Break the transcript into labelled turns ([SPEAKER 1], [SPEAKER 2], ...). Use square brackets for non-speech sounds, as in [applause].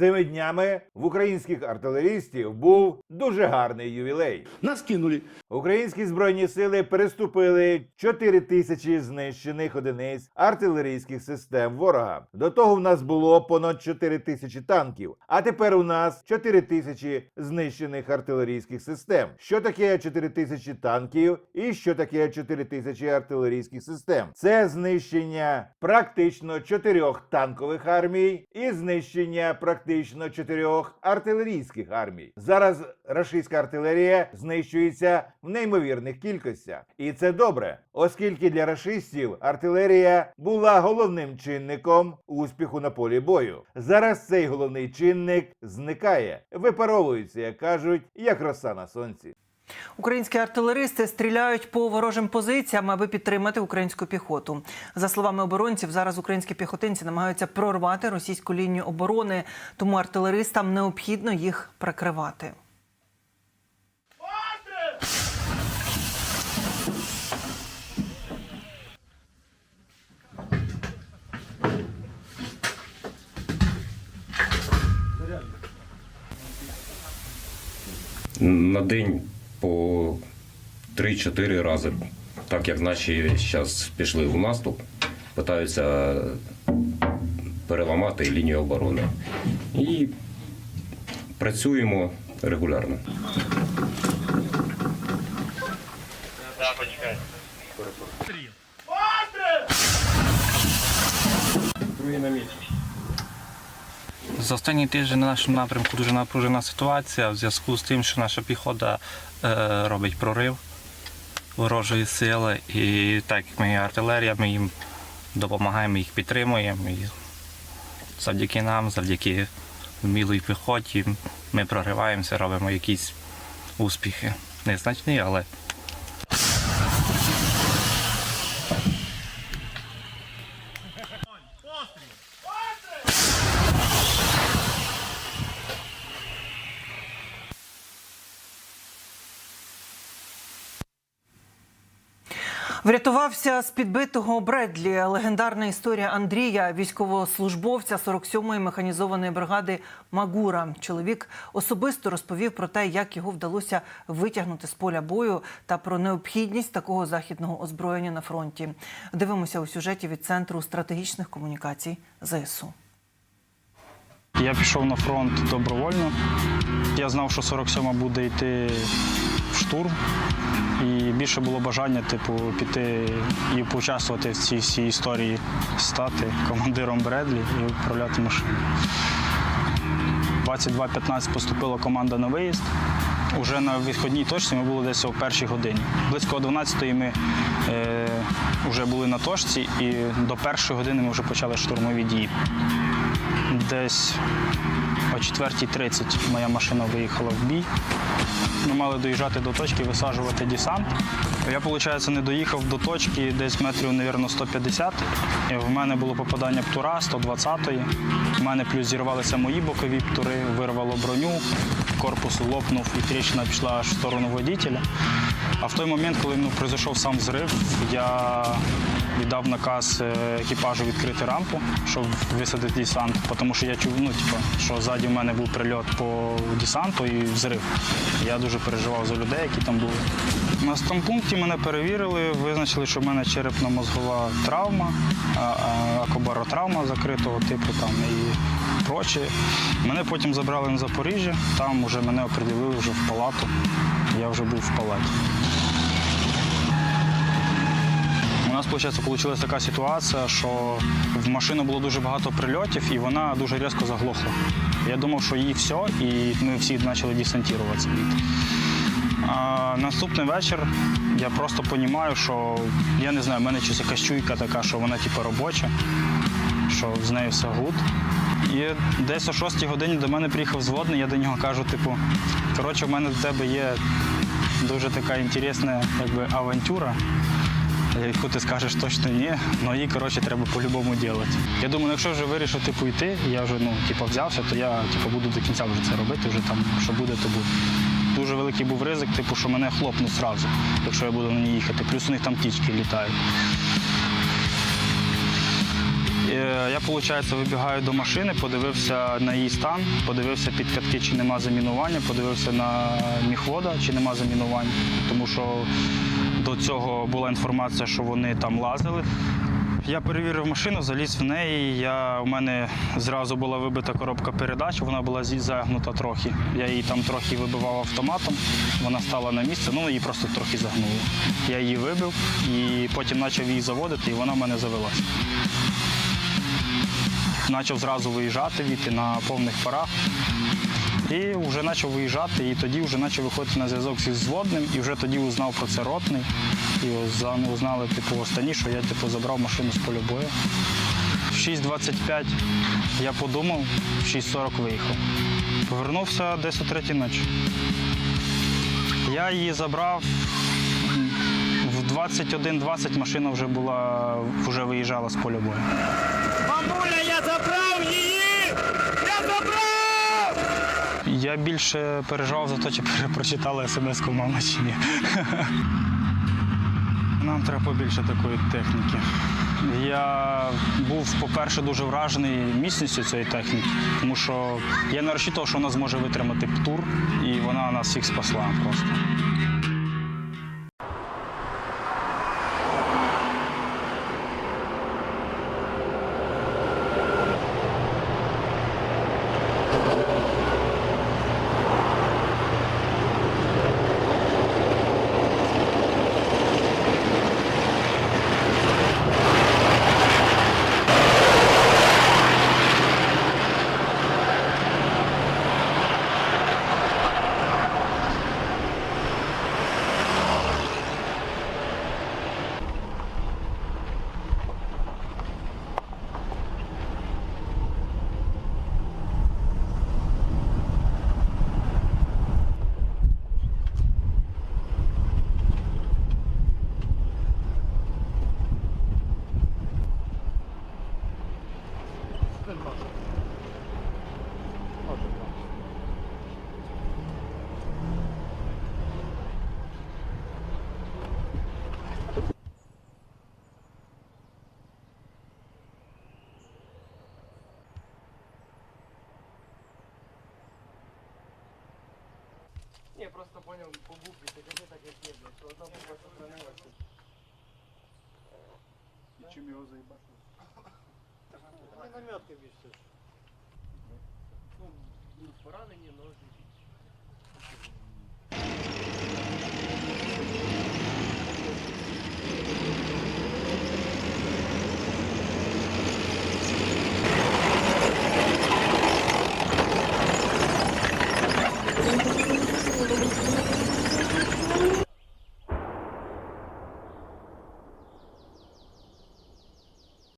[SPEAKER 1] Цими днями в українських артилерістів був дуже гарний ювілей.
[SPEAKER 2] Нас кинули.
[SPEAKER 1] Українські збройні сили переступили 4 тисячі знищених одиниць артилерійських систем ворога. До того в нас було понад 4 тисячі танків. А тепер у нас 4 тисячі знищених артилерійських систем. Що таке 4 тисячі танків і що таке 4 тисячі артилерійських систем? Це знищення практично чотирьох танкових армій і знищення практично чотирьох артилерійських армій. Зараз рашистська артилерія знищується в неймовірних кількостях, і це добре, оскільки для рашистів артилерія була головним чинником успіху на полі бою. Зараз цей головний чинник зникає, випаровується, як кажуть, як роса на сонці.
[SPEAKER 3] Українські артилеристи стріляють по ворожим позиціям, аби підтримати українську піхоту. За словами оборонців, зараз українські піхотинці намагаються прорвати російську лінію оборони, тому артилеристам необхідно їх прикривати.
[SPEAKER 4] на день по 3-4 рази, так як наші зараз пішли в наступ, питаються переламати лінію оборони. І працюємо регулярно.
[SPEAKER 5] За останній тиждень на нашому напрямку дуже напружена ситуація в зв'язку з тим, що наша піхота е, робить прорив ворожої сили. І так як ми артилерія, ми їм допомагаємо, їх підтримуємо. І завдяки нам, завдяки вмілій піхоті, ми прориваємося, робимо якісь успіхи. Незначні, але
[SPEAKER 3] Врятувався з підбитого Бредлі. Легендарна історія Андрія, військовослужбовця 47-ї механізованої бригади Магура. Чоловік особисто розповів про те, як його вдалося витягнути з поля бою та про необхідність такого західного озброєння на фронті. Дивимося у сюжеті від центру стратегічних комунікацій ЗСУ.
[SPEAKER 6] Я пішов на фронт добровольно. Я знав, що 47-ма буде йти в штурм. І більше було бажання, типу, піти і поучаствувати в цій всій історії, стати командиром Бредлі і управляти машиною. 22.15 поступила команда на виїзд. Уже на відходній точці ми були десь о першій годині. Близько 12-ї ми е, вже були на точці, і до першої години ми вже почали штурмові дії. Десь о 4.30 моя машина виїхала в бій. Ми мали доїжджати до точки, висаджувати десант. Я, виходить, не доїхав до точки десь метрів, мабуть, 150. І в мене було попадання птура 120-ї. У мене плюс зірвалися мої бокові птури, вирвало броню, корпус лопнув і тріщина пішла аж в сторону водителя. А в той момент, коли ну, пройшов сам зрив, я віддав наказ е, екіпажу відкрити рампу, щоб висадити десант, тому що я чув, ну, типу, що ззаді в мене був прильот по десанту і взрив. Я дуже переживав за людей, які там були. На стампункті мене перевірили, визначили, що в мене черепно-мозгова травма, акобаротравма закритого типу там і проче. Мене потім забрали на Запоріжжя, там вже мене оприділили вже в палату. Я вже був в палаті. У нас виходить, вийшла така ситуація, що в машину було дуже багато прильотів і вона дуже різко заглохла. Я думав, що їй все, і ми всі почали десантуватися. А наступний вечір я просто розумію, що я не знаю, в мене щось якась чуйка така, що вона типу робоча, що з нею все гуд. І десь о 6 годині до мене приїхав зводний, я до нього кажу, типу, коротше, в мене до тебе є дуже така інтересна якби, авантюра яку ти скажеш точно ні, але її коротше треба по-любому робити. Я думаю, ну, якщо вже вирішив типу, йти, я вже ну, типу, взявся, то я типу, буду до кінця вже це робити, вже там, що буде, то буде. Дуже великий був ризик, типу, що мене хлопнуть одразу, якщо я буду на ній їхати. Плюс у них там тічки літають. Е, Я, виходить, вибігаю до машини, подивився на її стан, подивився під катки, чи нема замінування, подивився на міхвода, чи нема замінування. Тому що до цього була інформація, що вони там лазили. Я перевірив машину, заліз в неї. Я, у мене зразу була вибита коробка передач, вона була загнута трохи. Я її там трохи вибивав автоматом, вона стала на місце, ну її просто трохи загнуло. Я її вибив і потім почав її заводити, і вона в мене завелася. Почав зразу виїжджати, віти на повних парах. І вже почав виїжджати, і тоді вже почав виходити на зв'язок зі взводним, і вже тоді узнав про це ротний. І узнали типу, останні, що я типу, забрав машину з поля бою. В 6.25 я подумав, в 6.40 виїхав. Повернувся десь о третій ночі. Я її забрав в 21.20 машина вже була, вже виїжджала з поля бою. Я більше переживав за те, чи прочитали смс-ку мама чи ні. [laughs] Нам треба побільше такої техніки. Я був, по-перше, дуже вражений міцністю цієї техніки, тому що я не розчитував, що вона зможе витримати птур, і вона нас всіх спасла просто.
[SPEAKER 2] Не, просто понял по букве, ты как так як є, блядь, що одна буква сохранилася. І чим його заїбати? Мінометки більше. Ну, поранені, ножі.